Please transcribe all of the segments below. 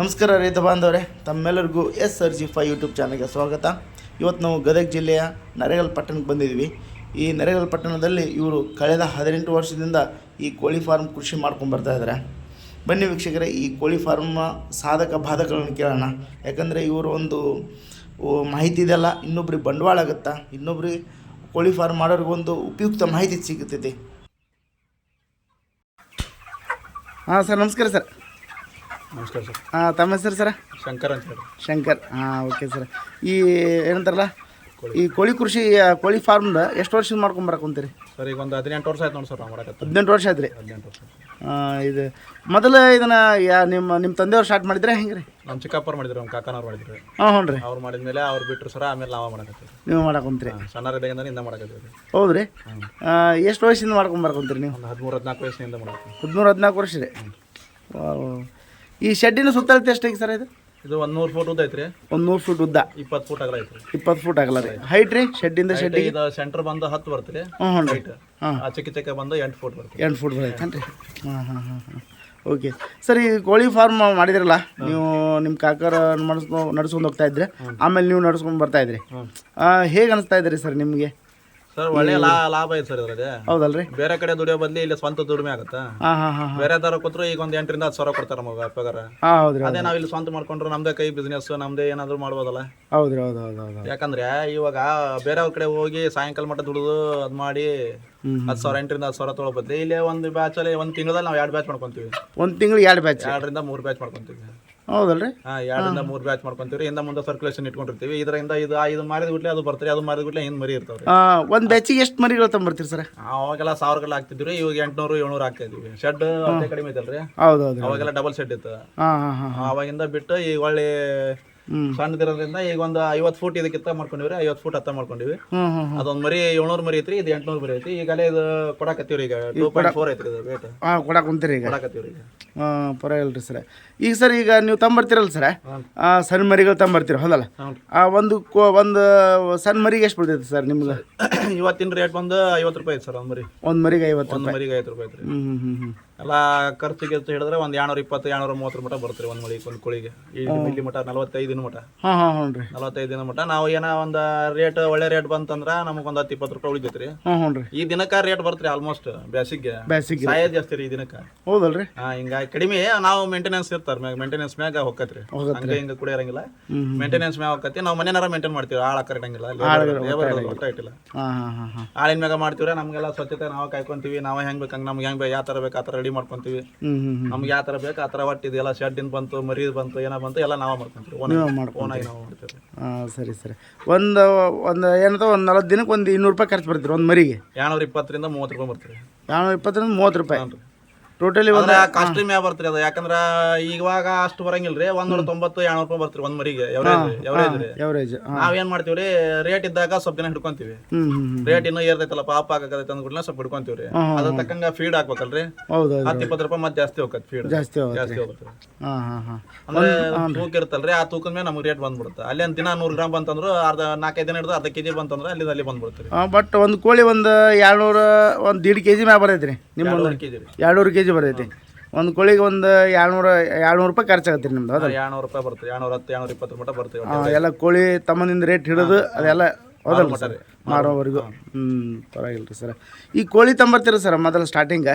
ನಮಸ್ಕಾರ ರೈತ ಬಾಂಧವರೇ, ತಮ್ಮೆಲ್ಲರಿಗೂ ಎಸ್ ಆರ್ ಜಿ ಫೈ ಯೂಟ್ಯೂಬ್ ಚಾನಲ್ಗೆ ಸ್ವಾಗತ. ಇವತ್ತು ನಾವು ಗದಗ ಜಿಲ್ಲೆಯ ನರೇಗಲ್ ಪಟ್ಟಣಕ್ಕೆ ಬಂದಿದ್ವಿ. ಈ ನರೇಗಲ್ ಪಟ್ಟಣದಲ್ಲಿ ಇವರು ಕಳೆದ ಹದಿನೆಂಟು ವರ್ಷದಿಂದ ಈ ಕೋಳಿ ಫಾರ್ಮ್ ಕೃಷಿ ಮಾಡ್ಕೊಂಡು ಬರ್ತಾ ಇದ್ದಾರೆ. ಬನ್ನಿ ವೀಕ್ಷಕರೇ, ಈ ಕೋಳಿ ಫಾರ್ಮ್ನ ಸಾಧಕ ಬಾಧಕಗಳನ್ನು ಕೇಳೋಣ. ಯಾಕಂದರೆ ಇವರು ಒಂದು ಮಾಹಿತಿ ಇದೆಲ್ಲ ಇನ್ನೊಬ್ರಿಗೆ ಬಂಡವಾಳ ಆಗುತ್ತಾ? ಇನ್ನೊಬ್ರಿಗೆ ಕೋಳಿ ಫಾರ್ಮ್ ಮಾಡೋರಿಗೊಂದು ಉಪಯುಕ್ತ ಮಾಹಿತಿ ಸಿಗುತ್ತೈತಿ. ಹಾಂ, ಸರ್, ನಮಸ್ಕಾರ ಸರ್. ನಮಸ್ಕಾರ ಸರ್. ಹಾಂ ತಮ್ಮ ಹೆಸರು ಸರ್? ಶಂಕರ್ ಅಂತ ಹೇಳಿ. ಶಂಕರ್. ಹಾಂ ಓಕೆ ಸರ್. ಈ ಏನಂತಾರಲ್ಲ ಈ ಕೋಳಿ ಕೃಷಿ ಕೋಳಿ ಫಾರ್ಮ್ದ ಎಷ್ಟು ವರ್ಷದಿಂದ ಮಾಡ್ಕೊಂಡ್ ಬರಕೊಂತೀರಿ ಸರ್ ಈಗ ಒಂದು ಹದಿನೆಂಟು ವರ್ಷ ಆಯ್ತು ನೋಡಿ ಸರ್ ನಾವು ಮಾಡಕ್ಕೆ ಹದಿನೆಂಟು ವರ್ಷ ಆಯ್ತು ರೀ ಹದಿನೆಂಟು ವರ್ಷ. ಇದು ಮೊದಲು ಇದನ್ನ ಯಾ ನಿಮ್ಮ ನಿಮ್ಮ ತಂದೆಯವ್ರು ಸ್ಟಾರ್ಟ್ ಮಾಡಿದ್ರೆ ಹೆಂಗೆ ರೀ ನಮ್ಮ ಚಿಕ್ಕಪ್ಪರು ಮಾಡಿದ್ರು ನಮ್ಮ ಕಾಕನವ್ರು ಮಾಡಿದ್ರು. ಹಾಂ ಹ್ಞೂ ರೀ. ಅವ್ರು ಮಾಡಿದ್ಮೇಲೆ ಅವ್ರು ಬಿಟ್ಟರು ಸರ್ ಆಮೇಲೆ ನಾವು ಮಾಡಕತ್ತೀವಿ. ನೀವು ಮಾಡಕೊಂತೀರಿ ಸಣ್ಣರಿದ್ದಾಗಿಂದ ಇಂದ ಮಾಡಕತ್ತೀವಿ ರೀ ಹೌದು ರೀ ಎಷ್ಟು ವಯಸ್ಸಿಂದ ಮಾಡ್ಕೊಂಡ್ ಬರ್ಕೊಂತೀರಿ ನೀವು? ಒಂದು ಹದಿಮೂರು ಹದಿನಾಲ್ಕು ವಯಸ್ಸಿನಿಂದ ಮಾಡತ್ತೀವಿ ಹದಿಮೂರು ಹದಿನಾಲ್ಕು ವರ್ಷ ರೀ. ಈ ಶೆಡ್ಡಿನ ಸುತ್ತಳತೆ ಎಷ್ಟೈತೆ ಸರ್ ಇದು? ಇದು ಒಂದು ನೂರು ಫೂಟ್ ಉದ್ದ ಐತ್ರಿ. ಒಂದು ನೂರು ಫೂಟ್ ಉದ್ದ. ಇಪ್ಪತ್ತು ಫೂಟ್ ಅಗಲ ಐತ್ರಿ. ಇಪ್ಪತ್ತು ಫೂಟ್ ಆಗಲ್ಲ ರೀ. ಹೈಟ್ ರೀ? ಶೆಡ್ಡಿಂದ ಶೆಡ್ ಇದು ಸೆಂಟರ್ ಬಂದು ಹತ್ತು ಬರ್ತೀರಿ ಹ್ಞೂ ಹ್ಞೂ ರೀ ಹೈಟ್ ಹಾಂ. ಆ ಚಿಕ್ಕ ಚಿಕ್ಕ ಬಂದು ಎಂಟು ಫೂಟ್ ಬರ್ತೀವಿ ಎಂಟು ಫೂಟ್ ಬರ್ತೈತೆ ರೀ ಹಾಂ ಹಾಂ ಹಾಂ ಹಾಂ. ಓಕೆ ಸರ್ ಈ ಕೋಳಿ ಫಾರ್ಮ್ ಮಾಡಿದ್ರಲ್ಲ ನೀವು ನಿಮ್ಮ ಕಾಕರ ನಡ್ಸ್ಕೊ ನಡ್ಸ್ಕೊಂಡು ಹೋಗ್ತಾ ಇದ್ರೆ ಆಮೇಲೆ ನೀವು ನಡ್ಸ್ಕೊಂಡು ಬರ್ತಾ ಇದ್ರಿ. ಹೇಗೆ ಅನಿಸ್ತಾ ಇದ್ರಿ ಸರ್ ನಿಮಗೆ? ಸರ್ ಒಳ್ಳೆ ಲಾ ಲಾಭ ಐತೆ ಸರ್ ಇದ್ರಲ್ಲಿ ಹೌದಲ್ರಿ? ಬೇರೆ ಕಡೆ ದುಡಿಯೋ ಬದಲಿ ಇಲ್ಲಿ ಸ್ವಂತ ದುಡಿಮೆ ಆಗುತ್ತಾ? ಹಾಂ ಹಾಂ ಹಾಂ ಬೇರೆ ತರ ಕೂತ್ರು ಈಗ ಒಂದ್ ಎಂಟರಿಂದ ಹತ್ತು ಸಾವಿರ ಕೊಡ್ತಾರೆ ಮಗ ಪಗಾರ ಹಾಂ ಹೌದ್ರಿ ಅದೇ ನಾವ್ ಇಲ್ಲಿ ಸ್ವಂತ ಮಾಡ್ಕೊಂಡ್ರು ನಮ್ದೇ ಕೈ ಬಿಸ್ನೆಸ್ ನಮ್ದೇ ಏನಾದ್ರು ಮಾಡ್ಬೋದಲ್ಲ. ಹೌದ್ರಿ ಹೌದು ಹೌದು ಹೌದು ಯಾಕಂದ್ರೆ ಇವಾಗ ಬೇರೆಯವ್ರ ಕಡೆ ಹೋಗಿ ಸಾಯಂಕಾಲ ಮಟ್ಟ ದುಡಿದು ಅದ್ ಮಾಡಿ ಹ್ಮ್. ಹತ್ತು ಸಾವಿರ ಎಂಟರಿಂದ ಹತ್ತು ಸಾವಿರ ತೊಗೊಳ್ಬೋದು ಬದ್ಲಿ ಇಲ್ಲೇ ಒಂದು ಬ್ಯಾಚ್ ಅಲ್ಲಿ ಒಂದು ತಿಂಗಳಲ್ಲಿ ನಾವು ಎರಡು ಬ್ಯಾಚ್ ಮಾಡ್ಕೊಂತೀವಿ. ಒಂದು ತಿಂಗಳು ಎರಡು ಬ್ಯಾಚ್ ಎರಡರಿಂದ ಮೂರು ಬ್ಯಾಚ್ ಮಾಡ್ಕೊಂತೀವಿ. ಹೌದಲ್ರಿ? ಹಾ ಎರಡರಿಂದ ಮೂರು ಬ್ಯಾಚ್ ಮಾಡ್ಕೊಂತೀವಿ ಇಂದ ಮುಂದೆ ಸರ್ಕ್ಯುಲೇಷನ್ ಇಟ್ಕೊಂಡಿರ್ತೀವಿ. ಇದರಿಂದ ಇದು ಆ, ಇದು ಮಾರಿದ ಅದು ಬರ್ತಾರೆ ಅದು ಮಾರಿದ ಬಿಟ್ಲೆ ಹಿಂದ್ ಮರಿ ಇರ್ತಾವ್ರಿ? ಒಂದು ಬ್ಯಾಚಿಗೆ ಎಷ್ಟು ಮರಿಗಳು ತೊಗೊಂಬರ್ತೀರಿ ಸರ್? ಅವಾಗೆಲ್ಲ ಸಾವಿರಗಳು ಹಾಕ್ತಿದ್ವಿ. ಇವಾಗ ಎಂಟ್ನೂರು ಏಳ್ನೂರು ಹಾಕ್ತಾ ಇದೀವಿ ಶೆಡ್ ಕಡಿಮೆ ಐತಲ್ರಿ? ಹೌದು ಹೌದು ಅವಾಗೆಲ್ಲ ಡಬಲ್ ಶೆಡ್ ಇತ್ತು. ಹಾಂ ಹಾಂ ಹಾಂ ಅವಾಗಿಂದ ಬಿಟ್ಟು ಈ ಒಳ್ಳೆ ಸಣ್ಣದಿರೋದ್ರಿಂದ ಈಗ ಒಂದು ಐವತ್ತು ಫೂಟ್ ಇದಕ್ಕಿಂತ ಮಾಡ್ಕೊಂಡಿವ್ರಿ ಐವತ್ತು ಫೂಟ್ ಹತ್ತ ಮಾಡ್ಕೊಂಡಿವಿ. ಅದೊಂದ್ ಮರಿ ಏಳ್ನೂರು ಮರಿ ಐತ್ರಿ ಇದು ಎಂಟ್ನೂರು ಮರಿ ಐತಿ ಈಗಲೇ ಇದು ಕೊಡಾಕತ್ತೀವ್ರಿ ಈಗ ಟೂ ಪಾಯಿಂಟ್ ಫೋರ್ ಐತ್ರಿ ಇದು ವೇಟ್ ಹಾಂ ಕೊಡಕ್ಕೆ ಕುಂತೀರಿ ಈಗ? ಕೊಡಾಕತ್ತೀವ್ರಿ ಈಗ. ಹಾಂ ಪರವಾಗಿಲ್ಲ ಸರ್. ಈಗ ಸರ್ ಈಗ ನೀವು ತಂಬರ್ತೀರಲ್ಲ ಸರ್. ಸಣ್ಣ ಮರಿಗಳು ತಂಬರ್ತೀರ ಹೌದಲ್ಲ? ಆ ಒಂದು ಕೋ ಒಂದು ಸಣ್ಣ ಮರಿಗೆ ಎಷ್ಟು ಬಿಡ್ತೈತೆ ಸರ್ ನಿಮ್ಗೆ? ಇವತ್ತಿನ ರೇಟ್ ಬಂದು ಐವತ್ತು ರೂಪಾಯಿ ಐತಿ ಸರ್ ಒಂದು ಮರಿ. ಒಂದು ಮರಿಗೆ ಐವತ್ತು ಒಂದು ಮರಿಗೆ ಐವತ್ತು ರೂಪಾಯಿ ಐತ್ರಿ. ಹ್ಞೂ ಹ್ಞೂ ಹ್ಞೂ ಎಲ್ಲ ಖರ್ಚು ಗಿರ್ಚು ಹಿಡಿದ್ರೆ ಒಂದು ಏಳ್ನೂರ ಇಪ್ಪತ್ತು ಏಳ್ನೂರ ಮೂವತ್ತರ ಮಟ ಬರ್ತೀರಿ ಒಂದು ಮಳಿ ಒಂದು ಕೋಳಿಗೆ. ಈ ಇಲ್ಲಿ ಮಟ ನಲವತ್ತೈದು ದಿನ ಮಟ ಹಾಂ ಹಾಂ ಹ್ಞೂ ರೀ. ನಲವತ್ತೈದು ದಿನ ಮಟ ನಾವು ಏನೋ ಒಂದು ರೇಟ್ ಒಳ್ಳೆ ರೇಟ್ ಬಂತಂದ್ರೆ ನಮಗೆ ಒಂದು ಹತ್ತು ಇಪ್ಪತ್ತು ರೂಪಾಯಿ ಉಳಿತೈತ್ರಿ. ಹ್ಞೂ ಹ್ಞೂ ರೀ. ಈ ದಿನಕ್ಕ ರೇಟ್ ಬರ್ತೀರಿ ಆಲ್ಮೋಸ್ಟ್ ಬೇಸಿಗೆ ಬ್ಯಾಸಿಗೆ. ಸಾಯ ಜಾಸ್ತಿ ರೀ ಈ ದಿನಕ್ಕೆ. ಹೌದಲ್ರಿ? ಹಾ ಹಿಂಗಾಗಿ ಕಡಿಮೆ ನಾವು ಮೇಂಟೆನೆನ್ಸ್ ಇರ್ತಾರ ಮ್ಯಾಗ ಮೇಂಟೆನೆನ್ಸ್ ಮ್ಯಾಗ ಹೊಕ್ಕತ್ರಿ ಹಂಗ ಹಿಂಗ ಕೂಡ ಇರಂಗಿಲ್ಲ. ಮೇಂಟೆನೆನ್ಸ್ ಮ್ಯಾಗ ಹೊಕ್ಕತಿ ನಾವು ಮನೆನಾರ ಮೇಂಟೈನ್ ಮಾಡ್ತೀವಿ. ಆಳ ಕರೆಕ್ಟಂಗಿಲ್ಲ ಒಟ್ಟ ಇಟ್ಟಿಲ್ಲ. ಆಳಿನ ಮ್ಯಾಗ ಮಾಡ್ತೀವ್ರೆ. ನಮ್ಗೆಲ್ಲ ಸ್ವಚ್ಛತೆ ನಾವು ಕಾಯ್ಕೊಂತೀವಿ. ನಾವು ಹೆಂಗ್ ಬೇಕಂಗೆ ನಮ್ಗೆ ಹೆಂಗ್ ಬೇಕು ಯಾವ ತರ ಬೇಕು ಆ ತರ ರೆಡಿ ಮಾಡ್ಕೊಂತೀವಿ. ಹ್ಞೂ ಹ್ಞೂ ನಮ್ಗೆ ಯಾವ ತರ ಬೇಕು ಆ ತರ ಹೊಟ್ಟಿದೆ ಎಲ್ಲ ಶೆಡ್ಡಿಂದ ಬಂತು ಮರಿ ಬಂತು ಏನೋ ಬಂತು ಎಲ್ಲ ನಾವೇ ಮಾಡ್ಕೊಂತೀವಿ. ಓನಾಗಿ ನಾವು ಮಾಡ್ತೀವಿ. ಹಾಂ ಸರಿ ಸರಿ. ಒಂದು ಒಂದು ಏನಂತ ಒಂದು ನಲ್ವತ್ತು ದಿನಕ್ಕೆ ಒಂದು ಇನ್ನೂರು ರೂಪಾಯಿ ಖರ್ಚು ಬರ್ತೀರಿ ಒಂದು ಮರಿಗೆ? ಏಳ್ನೂರ ಇಪ್ಪತ್ತರಿಂದ ಮೂವತ್ತು ರೂಪಾಯಿ ಬರ್ತೀವಿ ಏಳ್ನೂರ ಇಪ್ಪತ್ತರಿಂದ ಮೂವತ್ತು ರೂಪಾಯಿ. ಟೋಟಲಿ ಒಂದು ಕಾಸ್ಟ್ಲಿ ಮ್ಯಾಗ ಬರ್ತ್ರಿ ಅದು. ಯಾಕಂದ್ರ ಇವಾಗ ಅಷ್ಟು ಬರಂಗಿಲ್ರಿ. ಒಂದೂರ ತೊಂಬತ್ತು ಎರಡ್ನೂರು ರೂಪಾಯಿ ಬರ್ತೀರಿ ಒಂದ್ ಮರಿಗೆ. ಎವರೇಜ್ ಎವರೇಜ್ ಹಾಂ ನಾವೇನ್ ಮಾಡ್ತೀವ್ರಿ ರೇಟ್ ಇದ್ದಾಗ ಸ್ವಲ್ಪ ಜನ ಹಿಡ್ಕೊಂತೀವಿ. ರೇಟ್ ಇನ್ನೂ ಏರ್ತೈತಲ್ಲ ಪಾಪ ಹಾಕಕತ್ತೈತೆ ಅಂದ್ಬಿಟ್ಟು ಸ್ವಲ್ಪ ಹಿಡ್ಕೊಂತೀವ್ರಿ. ಅದ್ರ ತಕ್ಕಂಗ ಫೀಡ್ ಹಾಕ್ಬೇಕಲ್ರಿ. ಹತ್ತು ಇಪ್ಪತ್ತು ರೂಪಾಯಿ ಮತ್ತೆ ಜಾಸ್ತಿ ಹೋಗತ್ತೆ ಫೀಡ್ ಜಾಸ್ತಿ ಹೋಗುತ್ತೆ ಅಂದ್ರೆ ತೂಕ ಇರ್ತಲ್ರಿ ಆ ತೂಕದ ಮೇಲೆ ನಮ್ಗೆ ರೇಟ್ ಬಂದ್ಬಿಡುತ್ತೆ. ಅಲ್ಲಿ ಒಂದ್ ದಿನ ನೂರು ಗ್ರಾಮ್ ಬಂತಂದ್ರು ಅರ್ಧ ನಾಲ್ಕೈದು ದಿನ ಹಿಡಿದು ಅರ್ಧ ಕೆಜಿ ಬಂತಂದ್ರೆ ಅಲ್ಲಿ ಅಲ್ಲಿ ಬಂದ್ಬಿಡ್ತೀರಿ. ಬಟ್ ಒಂದು ಕೋಳಿ ಒಂದು ಎರಡ್ನೂರ ಒಂದ್ ದೀಡ್ ಕೆಜಿ ಬರೈತ್ರಿ ನಿಮ್ಮ ರೀ. ನಿಮ್ಮ ಎರಡೂವರೆ ಕೆಜಿ ಎರಡೂರು ಬರ್ತೈತಿ. ಒಂದು ಕೋಳಿಗೆ ಒಂದು ಎರಡ್ನೂರ ಎರಡ್ನೂರು ರೂಪಾಯಿ ಖರ್ಚಾಗತ್ತೆ ರೀ ನಿಮ್ದು ಎರಡ್ನೂರು ರೂಪಾಯಿ ಬರ್ತದೆ ಏಳ್ನೂರ ಹತ್ತು ಏಳ್ನೂರ ಇಪ್ಪತ್ತು ಮಟ್ಟ ಬರ್ತೀವಿ ಹಾಂ ಎಲ್ಲ ಕೋಳಿ ತಮ್ಮನಿಂದ ರೇಟ್ ಹಿಡಿದು ಅದೆಲ್ಲ ಹೌದಲ್ಲ ಸರ್? ಮಾರೋವರೆಗೂ ಹ್ಞೂ ಪರವಾಗಿಲ್ಲ ರೀ ಸರ್. ಈ ಕೋಳಿ ತಂಬರ್ತೀರ ಸರ್ ಮೊದಲು ಸ್ಟಾರ್ಟಿಂಗ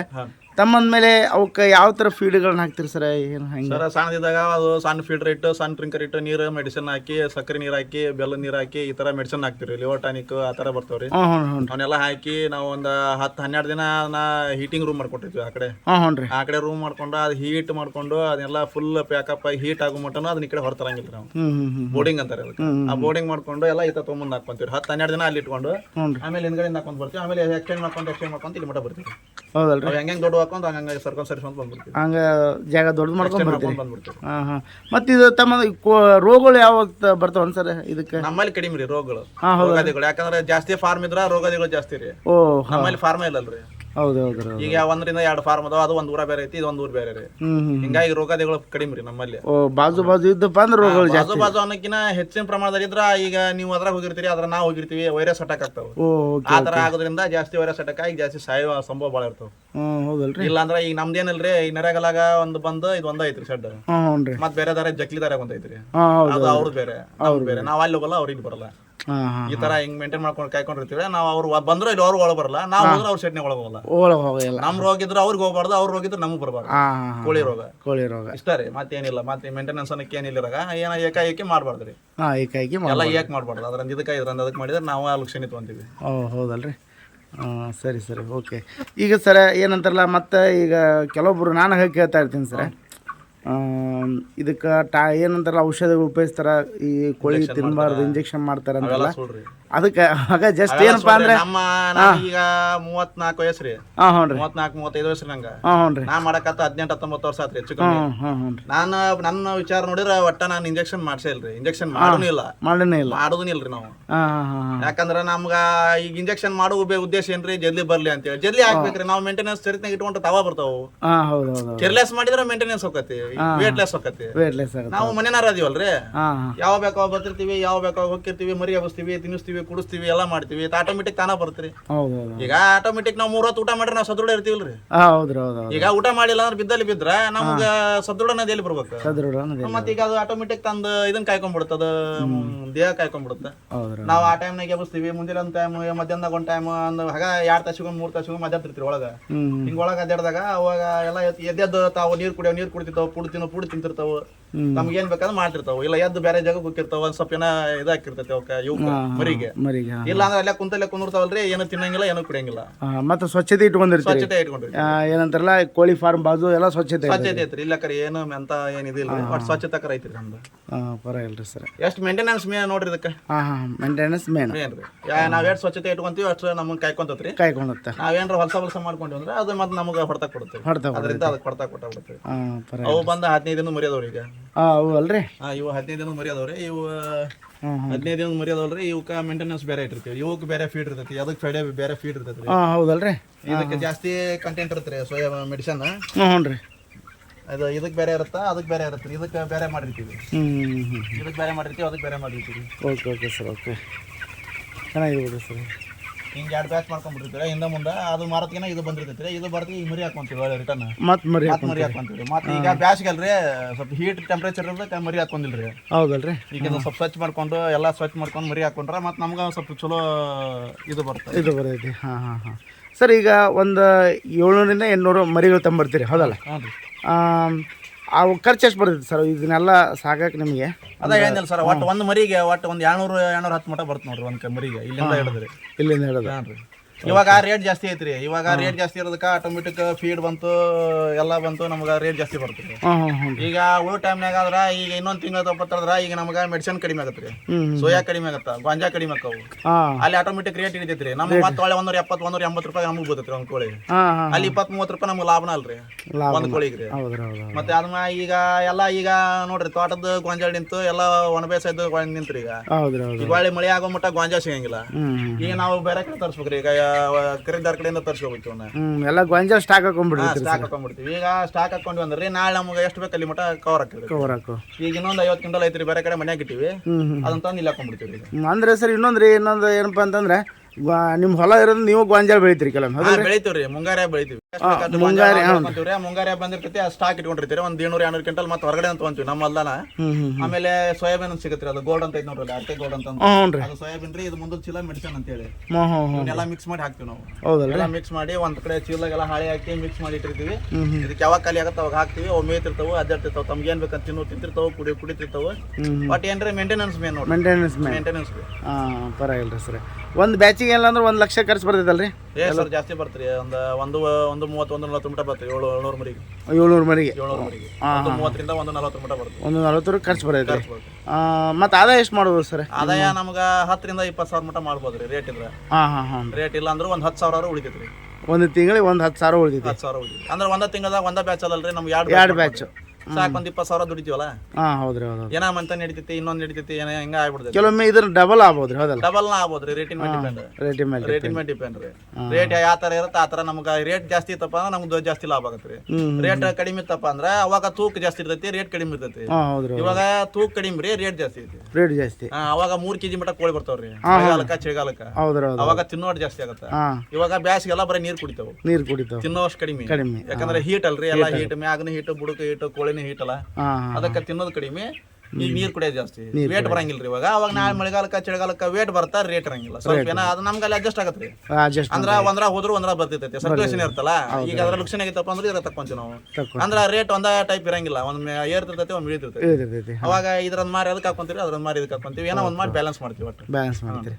ತಮ್ಮಂದ ಮೇಲೆ ಅವಕ್ಕೆ ಯಾವ ಥರ ಫೀಡ್ಗಳನ್ನ ಹಾಕ್ತೀರಿ ಸರ್? ಏನು ಹೆಂಗೆ? ಸರ್ ಸಣ್ಣದಿದ್ದಾಗ ಅದು ಸಣ್ಣ ಫಿಲ್ಟರ್ ಇಟ್ಟು ಸಣ್ಣ ಟ್ರಿಂಕರ್ ಇಟ್ಟು ನೀರು ಮೆಡಿಸಿನ್ ಹಾಕಿ ಸಕ್ಕರೆ ನೀರು ಹಾಕಿ ಬೆಲ್ಲ ನೀರು ಹಾಕಿ ಈ ತರ ಮೆಡಿಸಿನ್ ಹಾಕ್ತಿರಿ ಲಿವರ್ ಟಾನಿಕ್ ಆ ತರ ಬರ್ತಾವ್ರಿ. ಹ್ಞೂ ಹ್ಞೂ ಹ್ಞೂ ಅವನ್ನೆಲ್ಲ ಹಾಕಿ ನಾವು ಒಂದು ಹತ್ತು ಹನ್ನೆರಡು ದಿನ ನಾ ಹೀಟಿಂಗ್ ರೂಮ್ ಮಾಡ್ಕೊಟ್ಟಿದ್ವಿ ಆ ಕಡೆ. ಹ್ಞೂ ಹ್ಞೂ ರೀ. ಆ ಕಡೆ ರೂಮ್ ಮಾಡ್ಕೊಂಡು ಅದು ಹೀಟ್ ಮಾಡ್ಕೊಂಡು ಅದನ್ನೆಲ್ಲ ಫುಲ್ ಪ್ಯಾಕಪ್ ಆಗಿ ಹೀಟ್ ಆಗೋ ಮಟ್ಟನೂ ಅದನ್ನ ಈ ಕಡೆ ಹೊರತರಂಗಿಲ್ಲ ನಾವು ಹ್ಞೂ ಹ್ಞೂ ಹ್ಞೂ ಬೋರ್ಡಿಂಗ್ ಅಂತಾರೆ ಅದಕ್ಕೆ. ಆ ಬೋರ್ಡಿಂಗ್ ಮಾಡ್ಕೊಂಡು ಎಲ್ಲ ಈತ ತೊಗೊಂಬಂದು ಹಾಕೊಂತೀವಿ ಹತ್ತು ಹನ್ನೆರಡು ದಿನ ಅಲ್ಲಿ ಇಟ್ಕೊಂಡು ಹ್ಞೂ ರೀ. ಆಮೇಲೆ ಹಿಂದ್ಗಡೆ ಹಾಕೊಂಡು ಬರ್ತೀವಿ. ಆಮೇಲೆ ಎಕ್ಸ್ಚೇಂಜ್ ಮಾಡ್ಕೊಂಡು ಎಕ್ಸ್ಚೇಂಜ್ ಮಾಡ್ಕೊಂತ ಇಲ್ಲಿ ಮಟ್ಟ ಬರ್ತೀವಿ. ಹೌದಲ್ರಿ. ಹೆಂಗೆ ದೊಡ್ಡ ಹಾಕೊಂಡು ಹಂಗೆ ಸರ್ಕೊಂಡ್ ಸರಿಸ್ಕೊಂಡು ಬಂದ್ಬಿಡ್ತೀವಿ. ಹಂಗೆ ಜಾಗ ದೊಡ್ಡದು ಮಾಡ್ಕೊಂಡು ಬರ್ತೀರಿ. ಬಂದ್ಬಿಡ್ತೀವಿ. ಹಾಂ ಹಾಂ. ಮತ್ತು ಇದು ತಮ್ಮ ಕೋ- ರೋಗಗಳು ಯಾವಾಗ ಬರ್ತಾವ ಸರ್ ಇದಕ್ಕೆ? ನಮ್ಮಲ್ಲಿ ಕಡಿಮೆ ರೀ ರೋಗಗಳು. ಹಾಂ ಹೌದು? ರೋಗಾದಿಗಳು. ಯಾಕಂದ್ರೆ ಜಾಸ್ತಿ ಫಾರ್ಮ್ ಇದ್ರ ರೋಗಾದಿಗಳು ಜಾಸ್ತಿ ರೀ. ಓ ನಮ್ಮಲ್ಲಿ ಫಾರ್ಮ ಇಲ್ಲಲ್ರಿ. ಹೌದು ಹೌದು ಈಗ ಒಂದರಿಂದ ಎರಡು ಫಾರ್ಮ್ ಅದಾವ ಅದು ಒಂದ್ ಊರ ಬೇರೆ ಐತಿ ಇದು ಒಂದು ಊರು ಬೇರೆ ರೀ. ಹ್ಮ್ ಹ್ಮ್ ಹಿಂಗಾಗಿ ರೋಗಾದಿಗಳು ಕಡಿಮೆ ರೀ ನಮ್ಮಲ್ಲಿ. ಓ ಬಾಜು ಬಾಜು ಇದ್ದಪ್ಪ ಅಂದ್ರೆ ರೋಗಗಳು ಜಾಸ್ತಿ. ಬಾಜು ಬಾಜು ಅನ್ನೋಕಿನ ಹೆಚ್ಚಿನ ಪ್ರಮಾಣದಲ್ಲಿ ಇದ್ರ ಈಗ ನೀವು ಅದ್ರಾಗ ಹೋಗಿರ್ತೀರಿ ಅದ್ರ ನಾವು ಹೋಗಿರ್ತೀವಿ ವೈರಸ್ ಅಟ್ಯಾಕ್ ಆಗ್ತಾವ. ಓ ಆ ತರ ಆಗೋದ್ರಿಂದ ಜಾಸ್ತಿ ವೈರಸ್ ಅಟ್ಯಾಕ್ ಆಗಿ ಜಾಸ್ತಿ ಸಾಯುವ ಸಂಭವ ಭಾಳ ಇರ್ತಾವ. ಇಲ್ಲಾಂದ್ರ ಹೌದಲ್ರಿ. ಇಲ್ಲ ಅಂದ್ರೆ ಈಗ ನಮ್ದೇನಿಲ್ರಿ ಈ ನರೇಗಲಾಗ ಒಂದು ಬಂದು ಇದು ಒಂದ ಐತ್ರಿ ಶೆಡ್ ಹ್ಞೂ ಹ್ಞೂ ರೀ ಮತ್ ಬೇರೆ ದಾರ ಜಕ್ಲಿ ದಾರ ಒಂದ್ ಐತ್ರಿ. ಹಾಂ ಹೌದು ಅದು ಅವ್ರದ್ದು ಬೇರೆ ಅವ್ರ ಬೇರೆ. ನಾವ್ ಅಲ್ಲಿ ಹೋಗಲ್ಲ ಅವ್ರಿಗೆ ಬರಲ್ಲ. ಈ ತರ ಹಿಂಗ್ ಮೇಂಟೈನ್ ಮಾಡ್ಕೊಂಡು ಕಾಯ್ಕೊಂಡಿರ್ತೀವಿ. ನಾವು ಅವ್ರು ಬಂದ್ರೆ ಇಲ್ಲಿ ಅವ್ರು ಒಳಗೆ ಬರಲ್ಲ. ನಾವು ಹೋದ್ರೆ ಅವ್ರ ಶೆಟ್ನೆ ಒಳಗೆ ಹೋಗಲ್ಲ. ಒಳಗೆ ಹೋಗಲ್ಲ. ನಮ್ ರೋಗ ಇದ್ರೆ ಅವ್ರಿಗೆ ಹೋಗ್ಬಾರ್ದು ಅವ್ರ ರೋಗ ಇದ್ರೆ ನಮಗೆ ಬರಬಾರ್ದು. ಕೋಳಿ ರೋಗ. ಕೋಳಿ ರೋಗ. ಇಷ್ಟ ರೀ ಮತ್ತೇನಿಲ್ಲ. ಮತ್ತೆ ಮೇಂಟೆನೆನ್ಸ್ ಅನ್ನಕ್ಕೆ ಏನಿಲ್ಲ ಇರಾಗ. ಏನ ಏಕಾಏಕಿ ಮಾಡಬಾರ್ದು ರೀ ಏಕಾಏಕಿ ಎಲ್ಲ ಏಕ್ ಮಾಡಬಾರ್ದು. ಅದ್ರಂದ ಇದಕ್ಕೆ ಇದ್ರಂದ ಅದಕ್ಕೆ ಮಾಡಿದ್ರೆ ನಾವು ಆ ಲಕ್ಷಣ ತೊಗೊಂತೀವಿ. ಓ ಹೌದಲ್ರಿ. ಸರಿ ಸರಿ. ಓಕೆ. ಈಗ ಸರ ಏನಂತಾರಲ್ಲ ಮತ್ತೆ ಈಗ ಕೆಲವೊಬ್ರು ನಾನು ಹೇಗೆ ಕೇಳ್ತಾ ಇರ್ತೀನಿ ಸರ. ಇದಕ್ಕೆ ಟಾ ಏನಂತಾರಲ್ಲ ಔಷಧ ಉಪಯೋಗಿಸ್ತಾರ ಈ ಕೋಳಿ ತಿನ್ನಬಾರ್ದು ಇಂಜೆಕ್ಷನ್ ಮಾಡ್ತಾರ. ಸುಳ್ರಿ. ಅದಕ್ಕೆ ಆಗ ಜಸ್ಟ್ ಏನಪ್ಪ ಅಂದ್ರೆ ನಮ್ಮ ನಾನು ಈಗ ಮೂವತ್ನಾಲ್ಕು ವಯಸ್ಸು ರೀ ಹಾಂ ಹ್ಞೂ ರೀ. ಮೂವತ್ನಾಲ್ಕು ಮೂವತ್ತೈದು ವಯಸ್ಸು ನಂಗ. ಹಾಂ ಹ್ಞೂ ರೀ. ನಾ ಮಾಡಕತ್ತ ಹದಿನೆಂಟು ಹತ್ತೊಂಬತ್ತು ವರ್ಷ ಆತ್ರಿ ಹೆಚ್ಚು ಕಮ್ಮಿ. ಹ್ಞೂ ಹ್ಞೂ ಹ್ಞೂ ರೀ. ನಾನು ನನ್ನ ವಿಚಾರ ನೋಡಿದ್ರೆ ಒಟ್ಟ ನಾನು ಇಂಜೆಕ್ಷನ್ ಮಾಡ್ಸೇ ಇಲ್ರಿ. ಇಂಜೆಕ್ಷನ್ ಮಾಡೋನು ಇಲ್ಲ. ಮಾಡನೇ ಇಲ್ಲ. ಮಾಡೋದೂ ಇಲ್ರಿ ನಾವು. ಹಾಂ ಹಾಂ ಹಾಂ ಹಾಂ. ಯಾಕಂದ್ರ ನಮ್ಗ ಈಗ ಇಂಜೆಕ್ಷನ್ ಮಾಡೋ ಉಬೆ- ಉದ್ದೇಶ ಏನ್ರಿ? ಜಲ್ದಿ ಬರ್ಲಿ ಅಂತೇಳಿ. ಜಲ್ದಿ ಹಾಕ್ಬೇಕ್ರಿ. ನಾವು ಮೇಂಟೆನೆನ್ಸ್ ಚರಿತ್ನಾಗ ಇಟ್ಕೊಂಡು ತಾವ ಬರ್ತಾವು. ಹಾಂ ಹೌದು ಕೇರ್ಲೆಸ್ ಮಾಡಿದ್ರೆ ಮೇಂಟೆನೆನ್ಸ್ ಹೋಗತಿ ವೇಟ್ ಲೆಸ್ ಹೋಗತಿ ವೇಟ್ಲೆಸ್ ಆಗುತ್ತೆ. ನಾವು ಮನೆನಾರ ಅದೀವಲ್ರಿ? ಹಾಂ. ಯಾವ ಬೇಕಾವ ಬರ್ತಿರ್ತೀವಿ ಯಾವ ಬೇಕಾವ ಹೋಗಿರ್ತೀವಿ ಮರಿ ಹಬ್ಬಿಸ್ತೀವಿ ತಿನ್ನಿಸ್ತೀವಿ ಕುಡಿಸ್ತೀವಿ ಎಲ್ಲ ಮಾಡ್ತೀವಿ. ಆಟೋಮೆಟಿಕ್ ತಾನ ಬರ್ತೀರಿ ಹೌದು ಹೌದು ಈಗ ಆಟೋಮೆಟಿಕ್ ನಾವು ಮೂರ್ ಹೊತ್ತು ಊಟ ಮಾಡ್ರೆ ನಾವು ಸದೃಢ ಇರ್ತೀವಲ್ರಿ. ಹೌದು ಹೌದು ಈಗ ಊಟ ಮಾಡಿಲ್ಲ ಅಂದ್ರೆ ಬಿದ್ದಲ್ಲಿ ಬಿದ್ರ ನಮ್ಗ ಸದೃಢ ಅನ್ನೋದು ಎಲ್ಲಿ ಬರ್ಬೇಕು? ಸದೃಢ ಮತ್ತೆ ಈಗ ಅದು ಆಟೋಮೆಟಿಕ್ ತಂದು ಇದನ್ನ ಕಾಯ್ಕೊಂಡ್ಬಿಡುತ್ತೆ ಅದು ದೇಹ ಕಾಯ್ಕೊಂಡ್ಬಿಡುತ್ತೆ ಹೌದು. ರೀ ನಾವು ಆ ಟೈಮ್ನಾಗ ಎಬ್ಬಿಸ್ತೀವಿ ಮುಂದಿನ ಒಂದು ಟೈಮ್ ಮಧ್ಯಾಹ್ನದಾಗ ಒಂದ್ ಟೈಮ್ ಒಂದು ಹಾಗ ಎರಡು ತಾಸಿಗೆ ಮೂರು ತಾಸಿಗೆ ಮಧ್ಯಾಹ್ನ ಒಳಗ. ಹಿಂಗ್ ಒಳಗ ಅಡ್ಡಾಡ್ದಾಗ ಅವಾಗ ಎಲ್ಲ ಎದ್- ಎದ್ದೆದ್ದು ತಾವು ನೀರ್ ಕುಡಿಯೋ ನೀರು ಕುಡಿತಿರ್ತಾವ ಪುಡಿ ತಿನ್ನೋ ಪುಡಿ ತಿಂತಿರ್ತಾವ ಹ್ಮ್. ನಮ್ಗೆ ಏನ್ ಬೇಕಾದ್ರೆ ಮಾಡಿರ್ತಾವ ಇಲ್ಲ ಎದ್ದು ಬೇರೆ ಜಾಗ ಹೋಗಿರ್ತಾವ ಒಂದ್ ಸ್ವಲ್ಪ ಏನ ಇದಾಕಿರ್ತೈತಿ ಅವಕ್ಕ ಮರಿಗೆ. ಮರಿಗೆ ಇಲ್ಲ ಅಂದ್ರೆ ಅಲ್ಲೇ ಕುಂತಲ್ಲೇ ಕುಂದಿರ್ತಾವಲ್ರಿ ಏನು ತಿನ್ನಂಗಿಲ್ಲ ಏನು ಕುಡಿಯಂಗಿಲ್ಲ. ಮತ್ತೆ ಸ್ವಚ್ಛತೆ ಇಟ್ಕೊಂಡಿರ್ತೀವಿ ಸ್ವಚ್ಛತೆ ಇಟ್ಕೊಂಡಿರ್ತೀವಿ. ಏನಂತಾರಲ್ಲ ಕೋಳಿ ಫಾರ್ಮ್ ಬಾಜು ಎಲ್ಲ ಸ್ವಚ್ಛತೆ ಸ್ವಚ್ಛತೆ ಐತ್ರಿ. ಇಲ್ಲ ಕರೆ ಏನು ಅಂತ ಏನಿದಿಲ್ಲ ಇದಿಲ್ಲ ಬಟ್ ಸ್ವಚ್ಛತೆ ಐತ್ರಿ ನಮ್ದು. ಪರವಾಗಿಲ್ರಿ ಸರ್. ಎಷ್ಟು ಮೇಂಟೆನೆನ್ಸ್ ಮೇ ನೋಡ್ರಿ ಇದಕ್ಕೆ? ಹಾಂ ಹಾಂ ಮೇಂಟೆನೆನ್ಸ್ ಮೇನ್. ನಾವ್ ಎಷ್ಟು ಸ್ವಚ್ಛತೆ ಇಟ್ಕೊಂತೀವಿ ಅಷ್ಟು ನಮ್ಗೆ ಕಾಯ್ಕೊಂತತ್ರಿ. ಕಾಯ್ಕೊಂಡತ್ತೆ. ನಾವೇನ್ರ ಹೊಲಸ ಹೊಲಸ ಮಾಡ್ಕೊಂಡ್ವಿ ಅಂದ್ರೆ ಅದು ಮತ್ತೆ ನಮಗೆ ಹೊಡ್ತಾ ಕೊಡುತ್ತೆ ಅದರಿಂದ ಅದಕ್ಕೆ ಹೊಡ್ತಾ ಕೊಟ್ಟ ಬಿಡುತ್ತೆ ಹಾಂ ಪರವಾಗಿಲ್ಲ ಅವು ಬಂದ ಹದಿನೈದು ದಿನ ಮರಿಯದವ್ರಿ ಈಗ ಹಾಂ ಅವು ಅಲ್ರಿ? ಹಾ ಇವು ಹದಿನೈದು ದಿನ ಮರಿಯದವ್ರಿ ಇವು ಹದಿನೈದು ದಿನ ಮರಿಯದವ್ರಿ ಇವಕ್ಕ ಮೇಂಟೆನೆನ್ಸ್ ಬೇರೆ ಇಟ್ಟಿರ್ತೀವಿ ಇವಕ್ಕೆ ಬೇರೆ ಫೀಡ್ ಇರ್ತೈತಿ. ಅದಕ್ಕೆ ಫೆಡೆ ಬೇರೆ ಫೀಡ್ ಇರ್ತೈತಿ ಹಾಂ ಹೌದಲ್ರಿ? ಇದಕ್ಕೆ ಜಾಸ್ತಿ ಕಂಟೆಂಟ್ ಇರುತ್ತೆ ಸೋಯಾ ಮೆಡಿಸನ್ ಹ್ಞೂ ರೀ ಅದು ಇದಕ್ಕೆ ಬೇರೆ ಇರುತ್ತಾ ಅದಕ್ಕೆ ಬೇರೆ ಇರುತ್ತೆ ಇದಕ್ಕೆ ಬೇರೆ ಮಾಡಿರ್ತೀವಿ. ಇದಕ್ಕೆ ಬೇರೆ ಮಾಡಿರ್ತೀವಿ ಅದಕ್ಕೆ ಬೇರೆ ಮಾಡಿರ್ತೀವಿ. Okay okay sir okay. ಚೆನ್ನಾಗಿದೆ ಬಿಡಿ ಸರ್. ಹಿಂಗೆ ಎರಡು ಬ್ಯಾಚ್ ಮಾಡ್ಕೊಂಡ್ಬಿಟ್ಟಿರ್ತೀರ? ಹಿಂದೆ ಮುಂದೆ. ಅದು ಮಾರತ್ಕಿನ ಇದು ಬಂದಿರ್ತೈತಿ. ಇದು ಬರ್ತೀವಿ ಈಗ ಮರಿ ಹಾಕೊಂತೀವಿ ಒಳ್ಳೆ ರಿಟರ್ನ್ ಮತ್ತೆ ಮರಿ ಮತ್ತೆ ಮರಿ ಹಾಕೊಂತೀವಿ ಮತ್ತೆ ಈಗ ಬ್ಯಾಸ್ಗೆ ಅಲ್ರಿ ಸ್ವಲ್ಪ ಹೀಟ್ ಟೆಂಪ್ರೇಚರ್ ಇರೋದಕ್ಕೆ ಮರಿ ಹಾಕೊಂಡಿಲ್ರಿ. ಹೌದಲ್ರಿ. ಈಗ ಸ್ವಲ್ಪ ಸ್ವಚ್ಛ ಮಾಡ್ಕೊಂಡು ಎಲ್ಲ ಸ್ವಚ್ಛ ಮಾಡ್ಕೊಂಡು ಮರಿ ಹಾಕೊಂಡ್ರೆ ಮತ್ತೆ ನಮ್ಗೆ ಸ್ವಲ್ಪ ಚಲೋ ಇದು ಬರ್ತದೆ. ಇದು ಬರ್ತೈತಿ. ಹಾಂ ಹಾಂ ಹಾಂ. ಸರ್ ಈಗ ಒಂದು ಏಳ್ನೂರಿಂದ ಎಂಟ್ನೂರು ಮರಿಗಳು ತಂಬರ್ತೀರಿ ಹೌದಲ್ಲ? ಹಾಂ ರೀ ಅವು ಖರ್ಚು ಎಷ್ಟು ಬರ್ತೈತಿ ಸರ್ ಇದನ್ನೆಲ್ಲ ಸಾಕಕ್ಕೆ ನಿಮಗೆ? ಅದ ಏನಿಲ್ಲ ಸರ್ ಒಟ್ಟು ಒಂದು ಮರಿಗೆ ಒಟ್ಟು ಒಂದು ಏಳ್ನೂರು ಏಳ್ನೂರ ಹತ್ತು ಮಟ ಬರುತ್ತೆ ನೋಡ್ರಿ ಒಂದು ಮರಿಗೆ ಇಲ್ಲಿಂದ ಹಿಡಿದ್ರಿ. ಇಲ್ಲಿಂದ ಹೇಳಿದ್ರಿ ಹಾಂ ರೀ ಇವಾಗ ರೇಟ್ ಜಾಸ್ತಿ ಐತ್ರಿ. ಇವಾಗ ರೇಟ್ ಜಾಸ್ತಿ ಇರೋದಕ್ಕೆ ಆಟೋಮೆಟಿಕ್ ಫೀಡ್ ಬಂತು ಎಲ್ಲ ಬಂತು ನಮ್ಗೆ ರೇಟ್ ಜಾಸ್ತಿ ಬರ್ತದೆ. ಈಗ ಉಳು ಟೈಮ್ನಾಗ ಆದ್ರ ಈಗ ಇನ್ನೊಂದು ತಿಂಗಳ ತಪ್ಪತ್ತಾದ್ರ ಈಗ ನಮ್ಗೆ ಮೆಡಿಸಿನ್ ಕಡಿಮೆ ಆಗತ್ರಿ. ಸೋಯಾ ಕಡಿಮೆ ಆಗತ್ತ ಗಾಂಜಾ ಕಡಿಮೆ ಆಕವು ಅಲ್ಲಿ ಆಟೋಮೆಟಿಕ್ ರೇಟ್ ಹಿಡಿತೈತ್ರಿ. ನಮ್ಗೆ ಮತ್ತೆ ಒಳ್ಳೆ ಒಂದೂರ ಎಪ್ಪತ್ತು ಒಂದೂರ ಎಂಬತ್ತು ರೂಪಾಯಿ ನಮ್ಗೆ ಬರ್ತೈತ್ರಿ ಒಂದ್ ಕೋಳಿ. ಅಲ್ಲಿ ಇಪ್ಪತ್ತ್ ಮೂವತ್ತು ರೂಪಾಯಿ ನಮ್ಗೆ ಲಾಭನ ಅಲ್ರಿ. ಒಂದ್ ಒಂದು ಕೋಳಿಗೆ ರೀ ಹೌದ್ರಿ ಹೌದು ಹೌದು ಮತ್ತೆ ಅದನ್ನ ಈಗ ಎಲ್ಲ ಈಗ ನೋಡ್ರಿ ತೋಟದ ಗೊಂಜಾಳ ನಿಂತು ಎಲ್ಲ ಒಣ ಬೇಸಾಯದ ನಿಂತ್ರಿ ಈಗ. ಒಳ್ಳೆ ಮಳೆ ಆಗೋ ಮಟ್ಟ ಗೊಂಜಾಳ ಸಿಗಂಗಿಲ್ಲ. ಈಗ ನಾವು ಬೇರೆ ಕಡೆ ತರಿಸ್ಬೇಕ್ರಿ. ಈಗ ಖರೀದಾರ ಕಡೆಯಿಂದ ತರಿಸ್ಕೋಬೇಕು ಅವನ್ನ ಹ್ಞೂ ಎಲ್ಲ ಗೊಂಜಾಳ ಸ್ಟಾಕ್ ಹಾಕೊಂಡ್ಬಿಡ್ರಿ ಸ್ಟಾಕ್ ಹಾಕೊಂಡ್ಬಿಡ್ತೀವಿ. ಈಗ ಸ್ಟಾಕ್ ಹಾಕೊಂಡ್ವಿ ಅಂದ್ರೆ ನಾಳೆ ನಮ್ಗೆ ಎಷ್ಟು ಬೇಕು ಅಲ್ಲಿ ಮಟ್ಟ ಕವರ್ ಹಾಕಿದ್ರಿ ಕವರ್ ಹಾಕು. ಈಗ ಇನ್ನೊಂದು ಐವತ್ತು ಕ್ವಿಂಟಲ್ ಐತ್ರಿ ಬೇರೆ ಕಡೆ ಮನ್ಯಾಗ ಇಟ್ಟಿವಿ. ಹ್ಞೂ ಹ್ಞೂ ಅದನ್ನ ತಂದು ಇಲ್ಲಿ ಹಾಕೊಂಡ್ಬಿಡ್ತೀವಿ ಹ್ಮ್, ಅಂದ್ರೆ ಸರ್ ಇನ್ನೊಂದ್ರಿ ಇನ್ನೊಂದು ಏನಪ್ಪ ಅಂತಂದ್ರೆ ನಿಮ್ಮ ಹೊಲ ಇರೋದು ನೀವು ಗೋಂಜಾಳ ಬೆಳಿತೀರಿ ಕೆಲವೊಮ್ಮೆ ಬೆಳಿತೀವ್ರಿ ಮುಂಗಾರ ಬೆಳಿತೀವಿ. ಮುಂಗಾರೆ ಮುಂಗಾರ ಬಂದಿರ್ತೈತಿ ಆ ಸ್ಟಾಕ್ ಇಟ್ಕೊಂಡಿರ್ತೀರಿ. ಒಂದ್ ಏಳ್ನೂರ ಎರಡ್ನೂರು ಕ್ವಿಂಟಲ್ ಮತ್ತೆ ಹೊರಗಡೆ ಅಂತ ತಗೊಂತೀವಿ ನಮ್ಮ ಹ್ಞೂ ಆಮೇಲೆ ಸೋಯಾಬೀನ್ ಅಂತ ಸಿಗುತ್ತೆ ಅದು ಗೋಲ್ಡ್ ಅಂತ ಐತಿ ನೋಡ್ರಿ ಅರ್ಕೆ ಗೋಲ್ಡ್ ಅಂತ ಅದು ಸೋಯಾಬೀನ್ ರೀ ಇದು ಮುಂದೊಂದು ಚೀಲ ಮೆಡಿಸನ್ ಅಂತ ಹೇಳಿ. ಇವನ್ನೆಲ್ಲ ಮಿಕ್ಸ್ ಮಾಡಿ ಹಾಕ್ತಿವಿ ನಾವು. ಹೌದಲ್ಲ ಎಲ್ಲ ಮಿಕ್ಸ್ ಮಾಡಿ ಒಂದ್ ಕಡೆ ಚೀಲಗೆಲ್ಲ ಹಾಳಿ ಹಾಕಿ ಮಿಕ್ಸ್ ಮಾಡಿ ಇಟ್ಟಿರ್ತೀವಿ. ಇದಕ್ಕೆ ಯಾವಾಗ ಖಾಲಿ ಆಗತ್ತ ಅವಾಗ ಹಾಕ್ತಿವಿ. ಅವು ಮೇಯ್ತಿರ್ತಾವ ಅಡ್ಡಾಡ್ತಿರ್ತಾವ ತಮ್ಗೆ ಏನ್ ಬೇಕಂತ ತಿನ್ನು ತಿಂತಿರ್ತಾವ ಕುಡಿ ಕುಡಿತಿರ್ತಾವ. ಬಟ್ ಏನ್ರಿ ಮೇಂಟೆನೆನ್ಸ್ ಮೇನ್ ನೋಡಿ ಮೇಂಟೆನೆನ್ಸ್ ಮೇಂಟೆನೆನ್ಸ್ ಹಾಂ ಪರವಾಗಿಲ್ಲ ಸರ್. ಒಂದು ಬ್ಯಾಚಿಗೆ ಎಲ್ಲ ಅಂದ್ರೆ ಒಂದು ಲಕ್ಷ ಖರ್ಚು ಬರ್ತೈತಲ್ರಿ? ಏ ಸರ್ ಜಾಸ್ತಿ ಬರ್ತೀರಿ ಒಂದು ಒಂದು ಒಂದು ಮೂವತ್ತು ಒಂದು ನಲವತ್ತು ಮೀಟರ್ ಬರ್ತೀವಿ ಏಳು ಏಳ್ನೂರು ಮರಿಗೆ. ಏಳ್ನೂರು ಮರಿಗೆ? ಏಳ್ನೂರು ಮರಿಗೆ. ಒಂದು ಮೂವತ್ತರಿಂದ ಒಂದು ನಲವತ್ತು ಮೀಟರ್ ಬರ್ತೀವಿ ಒಂದು ನಲ್ವತ್ತು ಖರ್ಚು ಬರ್ತೈತೆ. ಮತ್ತು ಆದಾಯ ಎಷ್ಟು ಮಾಡ್ಬೋದು ಸರ್? ಆದಾಯ ನಮ್ಗೆ ಹತ್ತರಿಂದ ಇಪ್ಪತ್ತು ಸಾವಿರ ಮಟ ಮಾಡ್ಬೋದು ರೀ ರೇಟ್ ಇದ್ರೆ. ಹಾಂ ಹಾಂ ಹಾಂ. ರೇಟ್ ಇಲ್ಲ ಅಂದ್ರೆ ಒಂದು ಹತ್ತು ಸಾವಿರ ಉಳಿತೈತೆ ರೀ ಒಂದು ತಿಂಗಳಿಗೆ ಒಂದು ಹತ್ತು ಸಾವಿರ ಉಳಿದಿದೆ ಹತ್ತು ಸಾವಿರ ಉಳಿತೈತಿ ಅಂದ್ರೆ ಒಂದ ತಿಂಗಳದಾಗ ಒಂದ ಬ್ಯಾಚ್ ಅಲ್ಲಲ್ರಿ ನಮ್ಗೆ ಎರಡು ಎರಡು ಬ್ಯಾಚು ಸಾಕು ಒಂದ್ ಇಪ್ಪತ್ತು ಸಾವಿರ ದುಡಿತೀವಲ್ಲ? ಹಾಂ ಹೌದ್ರಿ ಹೌದು ಏನ ಮಂತ ನಡಿತೈತಿ ಇನ್ನೊಂದ್ ನಡಿತೈತಿ ಏನ ಹಿಂಗ ಆಗ್ಬಿಡ್ತೈತಿ? ಕೆಲವೊಮ್ಮೆ ಇದ್ರ ಡಬಲ್ ಆಗ್ಬೋದ್ರಿ ಹೌದಲ್ಲ? ಡಬಲ್ನ ಆಗ್ಬೋದ್ರಿ ರೇಟಿನ ಮೇಲೆ ಡಿಪೆಂಡ್ ರೇಟಿ ಮೇಲೆ ರೇಟಿನ ಮೇಲೆ ಡಿಪೆಂಡ್ ರೀ. ರೇಟ್ ಯಾವ ತರ ಇರುತ್ತೆ ಆ ತರ ನಮ್ಗೆ ರೇಟ್ ಜಾಸ್ತಿ ಇತ್ತಪ್ಪ ಅಂದ್ರೆ ನಮ್ಗೆ ಜಾಸ್ತಿ ಲಾಭ ಆಗತ್ತೆ ರೀ ರೇಟ್ ಕಡಿಮೆ ಇತ್ತಪ್ಪ ಅಂದ್ರೆ ಅವಾಗ ತೂಕ ಜಾಸ್ತಿ ಇರ್ತೈತಿ ರೇಟ್ ಕಡಿಮೆ ಇರ್ತೈತಿ. ಹಾಂ ಹೌದ್ರಿ ಹೌದು ಇವಾಗ ತೂಕ ಕಡಿಮೆ ರೀ ರೇಟ್ ಜಾಸ್ತಿ ಐತಿ. ರೇಟ್ ಜಾಸ್ತಿ. ಆ, ಅವಾಗ ಮೂರ್ ಕೆಜಿ ಮಟ್ಟ ಕೋಳಿ ಬರ್ತಾವ್ರಿ. ಮಳೆಗಾಲಕ್ಕ ಚಳಿಗಾಲಕ್ಕ ಹೌದ್ರಿ ಹೌದು ಅವಾಗ ತಿನ್ನೋಟ್ ಜಾಸ್ತಿ ಆಗತ್ತ. ಇವಾಗ ಇವಾಗ ಬ್ಯಾಸಿಗೆಲ್ಲ ಬರೀ ನೀರ್ ಕುಡಿತಾವ. ನೀರು ಕುಡಿತಾವ. ತಿನ್ನೋಷ್ಟು ಕಡಿಮೆ. ಕಡಿಮೆ. ಯಾಕಂದ್ರೆ ಹೀಟ್ ಅಲ್ರಿ ಎಲ್ಲ ಹೀಟ್ ಮ್ಯಾಗ್ನ ಹೀಟ್ ಬುಡಕ ಹೀಟ್ ಕೋಳಿನ ಹೀಟ್ ಅಲ್ಲ ಹಾಂ ಹಾಂ ಅದಕ್ಕೆ ತಿನ್ನೋದು ಕಡಿಮೆ ನೀರು ನೀರ್ ಕುಡಿಯೋದು ಜಾಸ್ತಿ. ವೇಟ್ ಬರಂಗಿಲ್ರಿ ಇವಾಗ. ಅವಾಗ ನಾಳೆ ಮಳೆಗಾಲಕ್ಕ ಚಳಿಗಾಲಕ್ಕ ವೇಟ್ ಬರ್ತಾ ರೇಟ್ ಇರಂಗಿಲ್ಲ. ಸ್ವಲ್ಪ ಏನ ಅದು ನಮ್ಗಲ್ಲಿ ಅಡ್ಜಸ್ಟ್ ಆಗತ್ರಿ. ಅಂದ್ರ ಒಂದ್ರ ಹೋದ್ರು ಒಂದ್ರ ಬರ್ತೈತೆ ಸರ್ಕ್ಯುಲೇಷನ್ ಇರ್ತಲ್ಲ ಈಗ ಅದ್ರ ಲಕ್ಷಣ ಆಗೈತಪ್ಪ ಅಂದ್ರೆ ಇದ್ರ ತಕ್ಕೊಂತೀವಿ ನಾವು. ಅಂದ್ರ ರೇಟ್ ಒಂದ ಟೈಪ್ ಇರಂಗಿಲ್ಲ. ಒಂದ್ ಏರ್ತಿರ್ತೈತಿ ಒಂದ್ ಇಳಿತಿರ್ತೈತಿ ಇರ್ತೈತಿ. ಅವಾಗ ಇದ್ರದ್ ಮಾರಿ ಅದಕ್ಕೆ ಹಾಕೊಂತೀವಿ ಅದ್ರ ಮಾರಿ ಇದಕ್ಕೆ ಹಾಕೊಂತೀವಿ. ಏನೋ ಒಂದ್ ಮಾಡಿ ಬ್ಯಾಲೆನ್ಸ್ ಮಾಡ್ತೀವಿ ಒಟ್ಟು. ಬ್ಯಾಲೆನ್ಸ್ ಮಾಡ್ತೀರಿ.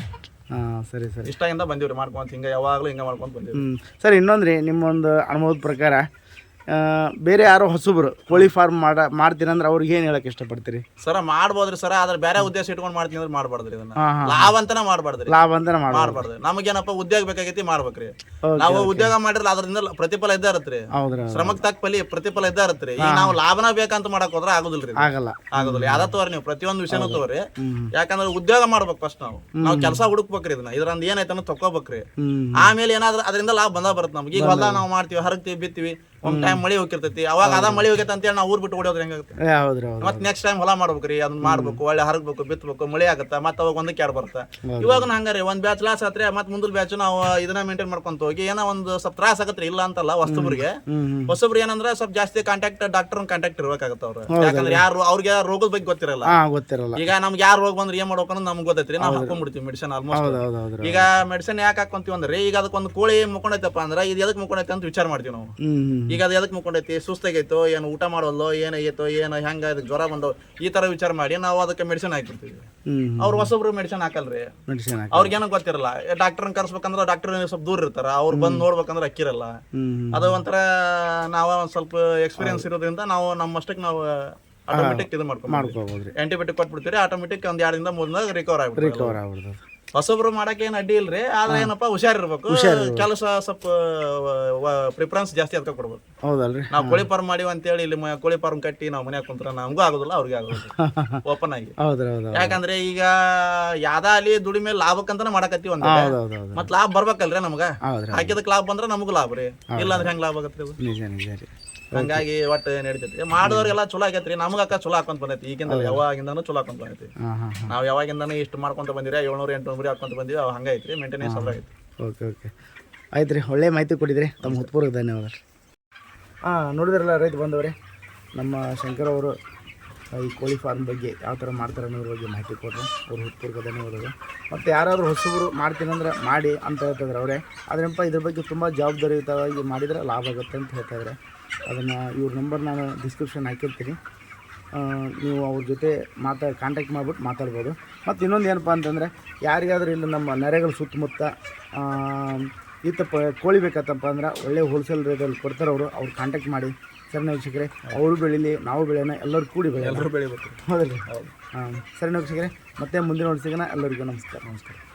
ಸರಿ ಸರಿ. ಇಷ್ಟಾಗಿಂದ ಬಂದಿವ್ರಿ ಮಾಡ್ಕೊಂತ ಹಿಂಗ ಯಾವಾಗ್ಲೂ ಹಿಂಗ ಮಾಡ್ಕೊಂತ ಬಂದಿವಿ ಸರಿ ಇನ್ನೊಂದ್ರಿ ನಿಮ್ಮೊಂದು ಅನುಭವದ ಪ್ರಕಾರ ಬೇರೆ ಯಾರೋ ಹಸುಬರು ಕೋಳಿ ಫಾರ್ಮ್ ಮಾಡ ಮಾಡ್ತೀರಂದ್ರೆ ಅವ್ರಿಗೆ ಏನು ಹೇಳಕ್ಕೆ ಇಷ್ಟಪಡ್ತೀರಿ? ಸರ ಮಾಡ್ಬೋದ್ರಿ ಸರ ಆದ್ರೆ ಬೇರೆ ಉದ್ದೇಶ ಇಟ್ಕೊಂಡ್ ಮಾಡ್ತೀನಿ ಅಂದ್ರೆ ಮಾಡ್ಬಾರ್ದ್ರಿ ಇದನ್ನ. ಹಾಂ ಹಾಂ ಲಾಭ ಅಂತಾನೆ ಮಾಡ್ಬಾರ್ದ್ರಿ. ಲಾಭ ಅಂತಾನೆ ಮಾಡ್ಬೋದು. ಮಾಡ್ಬಾರ್ದು. ನಮಗೇನಪ್ಪ ಉದ್ಯೋಗ ಬೇಕಾಗೈತಿ ಮಾಡ್ಬೇಕ್ರಿ. ನಾವು ಉದ್ಯೋಗ ಮಾಡಿರಲ್ಲ ಅದರಿಂದ ಪ್ರತಿಫಲ ಇದ್ದೇ ಇರತ್ರಿ. ಹೌದ್ರಿ ಹೌದು ಶ್ರಮಕ್ ತಕ್ಕ ಫಲಿ ಪ್ರತಿಫಲ ಇದ್ದೇ ಇರತ್ರಿ. ಈಗ ನಾವು ಲಾಭನ ಬೇಕಂತ ಮಾಡಕ್ ಹೋದ್ರೆ ಆಗುದಿಲ್ರಿ ಇದು. ಆಗಲ್ಲ. ಆಗೋದಿಲ್ಲ. ಯಾವ್ದ ತೋರಿ ನೀವು ಪ್ರತಿಯೊಂದು ವಿಷಯನೂ ತೋರಿ ಯಾಕಂದ್ರೆ ಉದ್ಯೋಗ ಮಾಡ್ಬೇಕು ಫಸ್ಟ್ ನಾವು. ನಾವು ಕೆಲಸ ಹುಡುಕ್ಬೇಕ್ರಿ ಇದನ್ನ. ಇದ್ರಂದ ಏನೈತೆ ಅನ್ನೋ ತಕ್ಕೋಬೇಕ್ರಿ. ಆಮೇಲೆ ಏನಾದ್ರೂ ಅದರಿಂದ ಲಾಭ ಬಂದ ಬರುತ್ತೆ ನಮ್ಗೆ. ಈಗ ಹೊಲ ನಾವು ಮಾಡ್ತೀವಿ ಹರಗ್ತೀವಿ ಬಿತ್ತೀವಿ. ಒಂದ್ ಟೈಮ್ ಮಳಿ ಹೋಗಿರ್ತೈತಿ. ಅವಾಗ ಅದ ಮಳಿ ಹೋಗೈತೆ ಅಂತೇಳಿ ನಾವು ಊರ್ ಬಿಟ್ಟು ಓಡೋದ್ರೆ ಹೆಂಗಾಗುತ್ತೆ? ಹೌದ್ರಿ ಹೌದು ಮತ್ ನೆಕ್ಸ್ಟ್ ಟೈಮ್ ಹೊಲ ಮಾಡ್ಬೇಕ್ರಿ ಅದನ್ನ ಮಾಡ್ಬೇಕು ಒಳ್ಳೆ ಹರಗ್ಬೇಕು ಬಿತ್ತಬೇಕು ಮಳಿ ಆಗತ್ತ? ಮತ್ತೆ ಅವಾಗ ಒಂದಕ್ಕೆ ಎರಡು ಬರುತ್ತೆ? ಇವಾಗ ಹಂಗಾರಿ ಒಂದ್ ಬ್ಯಾಚ್ ಲಾಸ್ ಆತ್ರಿ ಮತ್ತೆ ಮುಂದಿನ ಬ್ಯಾಚ್ ನಾವು ಇದನ್ನ ಮೇಂಟೈನ್ ಮಾಡ್ಕೊಂತ ಹೋಗಿ ಏನೋ ಒಂದು ಸ್ವಲ್ಪ ತ್ರಾಸ ಆಗತ್ರಿ ಇಲ್ಲ ಅಂತಲ್ಲ ಹೊಸಬ್ರಿಗೆ. ಹ್ಞೂ ಹ್ಞೂ ಹೊಸಬ್ರು ಏನಂದ್ರೆ ಸ್ವಲ್ಪ ಜಾಸ್ತಿ ಕಾಂಟ್ಯಾಕ್ಟ್ ಡಾಕ್ಟರ್ ಕಾಂಟ್ಯಾಕ್ಟ್ ಇರ್ಬೇಕಾಗತ್ತ ಅವ್ರು. ಯಾಕಂದ್ರೆ ಯಾರು ಅವ್ರಿಗೆ ರೋಗದ ಬಗ್ಗೆ ಗೊತ್ತಿರಲ್ಲ. ಗೊತ್ತಿರಲ್ಲ. ಈಗ ನಮ್ಗೆ ಯಾರು ರೋಗ ಬಂದ್ರೆ ಏನ್ ಮಾಡ್ಬೇಕು ಅಂದ್ರೆ ನಮ್ಗೆ ಗೊತ್ತೈತ್ರಿ ನಾವು ಹಾಕೊಂಡ್ಬಿಡ್ತೀವಿ ಮೆಡಿಸಿನ್ ಆಲ್ಮೋಸ್ಟ್ ಈಗ ಮೆಡಿಸಿನ್ ಯಾಕೆ ಹಾಕೊಂತೀವಿ ಅಂದ್ರೆ ಈಗ ಅದಕ್ಕೊಂದು ಕೋಳಿ ಮುಕ್ಕೊಂಡೈತಪ್ಪ ಅಂದ್ರೆ ಇದು ಎದಕ್ ಮುಕ್ಕೊಂಡೈತೆ ಅಂತ ವಿಚಾರ ಮಾಡ್ತೀವಿ ನಾವು. ಈಗ ಅದು ಎದಕ್ ಮುಕೊಂಡೈತಿ ಸುಸ್ತಾಗೈತೋ? ಏನು ಊಟ ಮಾಡೋಲ್ಲೋ ಏನಾಗೈತೋ ಏನೋ ಹೆಂಗ? ಅದಕ್ಕೆ ಜ್ವರ ಬಂದೋ? ಈ ತರ ವಿಚಾರ ಮಾಡಿ ನಾವು ಅದಕ್ಕೆ ಮೆಡಿಸಿನ್ ಹಾಕಿರ್ತೀವಿ ಅವ್ರು ಹೊಸಬ್ರು ಮೆಡಿಸಿನ್ ಹಾಕಲ್ರಿ. ಅವ್ರಿಗೇನೋ ಗೊತ್ತಿರಲ್ಲ? ಡಾಕ್ಟರ್ ಕರ್ಸ್ಬೇಕಂದ್ರೆ ಡಾಕ್ಟರ್ ಸ್ವಲ್ಪ ದೂರ ಇರ್ತಾರ. ಅವ್ರು ಬಂದು ನೋಡ್ಬೇಕಂದ್ರೆ ಅಕ್ಕಿರಲ್ಲ. ಅದು ಒಂಥರ ನಾವ ಒಂದ್ ಸ್ವಲ್ಪ ಎಕ್ಸ್ಪೀರಿಯನ್ಸ್ ಇರೋದ್ರಿಂದ ನಾವು ನಮ್ಮಷ್ಟಕ್ಕೆ ನಾವು ಆಟೋಮೆಟಿಕ್ ಇದು ಮಾಡ್ಕೊಂಡು ಆಂಟಿಬಯೋಟಿಕ್ ಕೊಟ್ಬಿಡ್ತೀರಿ ಆಟೋಮೆಟಿಕ್ ಒಂದ್ ಎರಡರಿಂದ ಮೂರಿಂದ ರಿಕವರ್ ಆಗ್ಬಿಡ್ತೀವಿ ರಿಕವರ್ ಆಗ್ಬಿಡ್ತದೆ. ಹೊಸಬ್ರು ಮಾಡಕ್ಕೆ ಏನ್ ಅಡ್ಡಿ ಇಲ್ರಿ? ಆದ್ರೆ ಏನಪ್ಪಾ ಹುಷಾರಿರ್ಬೇಕು ಕೆಲಸ ಸ್ವಲ್ಪ ಪ್ರಿಫರೆನ್ಸ್ ಜಾಸ್ತಿ ಅದಕ್ಕೆ ಕೊಡ್ಬೇಕು. ಹೌದಲ್ರಿ? ನಾವು ಕೋಳಿ ಫಾರ್ಮ್ ಮಾಡಿವಿ ಅಂತೇಳಿ ಇಲ್ಲಿ ಮ- ಕೋಳಿ ಫಾರ್ಮ್ ಕಟ್ಟಿ ನಾವು ಮನ್ಯಾಗ ಕುಂತ್ರ ನಮಗೂ ಆಗೋದಿಲ್ಲ ಅವ್ರಿಗೆ ಆಗೋದಿಲ್ಲ. ಓಪನ್ ಆಗಿ. ಹೌದ್ರಿ ಹೌದು ಯಾಕಂದ್ರೆ ಈಗ ಯಾವ್ದ ಅಲ್ಲಿ ದುಡಿಮೆ ಲಾಭಕ್ಕಂತಾನೆ ಮಾಡಕತ್ತೀವಿ ಅಂತ ಹೌದು ಹೌದು ಹೌದು ಮತ್ ಲಾಭ ಬರ್ಬೇಕಲ್ರಿ ನಮಗ? ಹೌದ್ರಿ ಹಾಕಿದಕ್ ಲಾಭ ಬಂದ್ರೆ ನಮಗೂ ಲಾಭ ರೀ. ಇಲ್ಲ ಅಂದ್ರೆ ಹೆಂಗ್ ಲಾಭ ಆಗತ್ತೆ ಅದು ನಿಜ ನಿಜ ರೀ. ಹಂಗಾಗಿ ಒಟ್ಟು ನಡೀತೈತಿ ಮಾಡಿದವ್ರಿಗೆಲ್ಲ ಚಲೋ ಆಗೈತ್ರಿ. ನಮಗ ಅಕ್ಕ ಚಲೋ ಹಾಕೊಂತ ಬಂದೈತಿ. ಈಗಿಂದ ಯಾವಾಗಿಂದಾನು ಚಲೋ ಹಾಕೊಂತ ಬಂದೈತಿ. ನಾವು ಯಾವಾಗಿಂದನು ಹಾಂ. ನಾವ್ ಯಾವಾಗಿಂದಾನು ಇಷ್ಟು ಮಾಡ್ಕೊಂತ ಬಂದಿರಿ ಏಳ್ನೂರ ಎಂಟುನೂರು ಮರಿ ಹಾಕೊಂತ ಬಂದಿವಿ ಅವ್ ಹಂಗೈತ್ರಿ ಮೇಂಟೆನೆನ್ಸ್ ಚಲೋ ಐತಿ ಓಕೆ ಓಕೆ. ಆಯ್ತು ರೀ ಒಳ್ಳೆ ಮಾಹಿತಿ ಕೊಟ್ಟಿದ್ರಿ. ತಮ್ಮ ಹೃತ್ಪೂರ್ವಕ ಧನ್ಯವಾದ. ಹಾಂ ನೋಡಿದ್ರಲ್ಲ ರೈತ ಬಂದವ್ರೆ? ನಮ್ಮ ಶಂಕರ್ ಅವರು ಈ ಕೋಳಿ ಫಾರ್ಮ್ ಬಗ್ಗೆ ಯಾವ ಥರ ಮಾಡ್ತಾರೆ ಅನ್ನೋದ್ರ ಬಗ್ಗೆ ಮಾಹಿತಿ ಕೊಟ್ಟರು ಅವ್ರ ಹೃತ್ಪೂರ್ವಕ ಧನ್ಯವಾದಗಳು. ಮತ್ತು ಯಾರಾದರೂ ಹೊಸಬರು ಮಾಡ್ತೀನಂದ್ರೆ ಮಾಡಿ ಅಂತ ಹೇಳ್ತಿದ್ರು ಅವರೇ. ಆದ್ರಪ್ಪ ಇದ್ರ ಬಗ್ಗೆ ತುಂಬ ಜವಾಬ್ದಾರಿಯುತವಾಗಿ ಮಾಡಿದರೆ ಲಾಭ ಆಗುತ್ತೆ ಅಂತ ಹೇಳ್ತಾ ಇದ್ದಾರೆ ಅದನ್ನು ಇವ್ರ ನಂಬರ್ ನಾನು ಡಿಸ್ಕ್ರಿಪ್ಷನ್ ಹಾಕಿರ್ತೀನಿ. ನೀವು ಅವ್ರ ಜೊತೆ ಮಾತಾ ಕಾಂಟ್ಯಾಕ್ಟ್ ಮಾಡಿಬಿಟ್ಟು ಮಾತಾಡ್ಬೋದು. ಮತ್ತು ಇನ್ನೊಂದು ಏನಪ್ಪ ಅಂತಂದರೆ ಯಾರಿಗಾದ್ರೂ ಇಲ್ಲಿ ನಮ್ಮ ನೆರೆಗಳ ಸುತ್ತಮುತ್ತ ಆ, ಪ ಕೋಳಿ ಬೇಕತ್ತಪ್ಪ ಅಂದ್ರೆ ಒಳ್ಳೆ ಹೋಲ್ಸೇಲ್ ರೇಟಲ್ಲಿ ಕೊಡ್ತಾರೆ ಅವರು. ಅವ್ರು ಕಾಂಟ್ಯಾಕ್ಟ್ ಮಾಡಿ. ಸರಿ ವೀಕ್ಷಕರೇ ಅವರು ಬೆಳೀಲಿ ನಾವು ಬೆಳೆಯೋಣ ಎಲ್ಲರೂ ಕೂಡಿ ಬೆಳೆಯೋಣ. ಎಲ್ಲರೂ ಬೆಳಿಬೇಕು. ಹೌದು. ಹಾಂ ಸರಿ ವೀಕ್ಷಕರೇ ಮತ್ತೆ ಮುಂದಿನ ಸಿಗೋಣ ಎಲ್ಲರಿಗೂ ನಮಸ್ಕಾರ. ನಮಸ್ಕಾರ.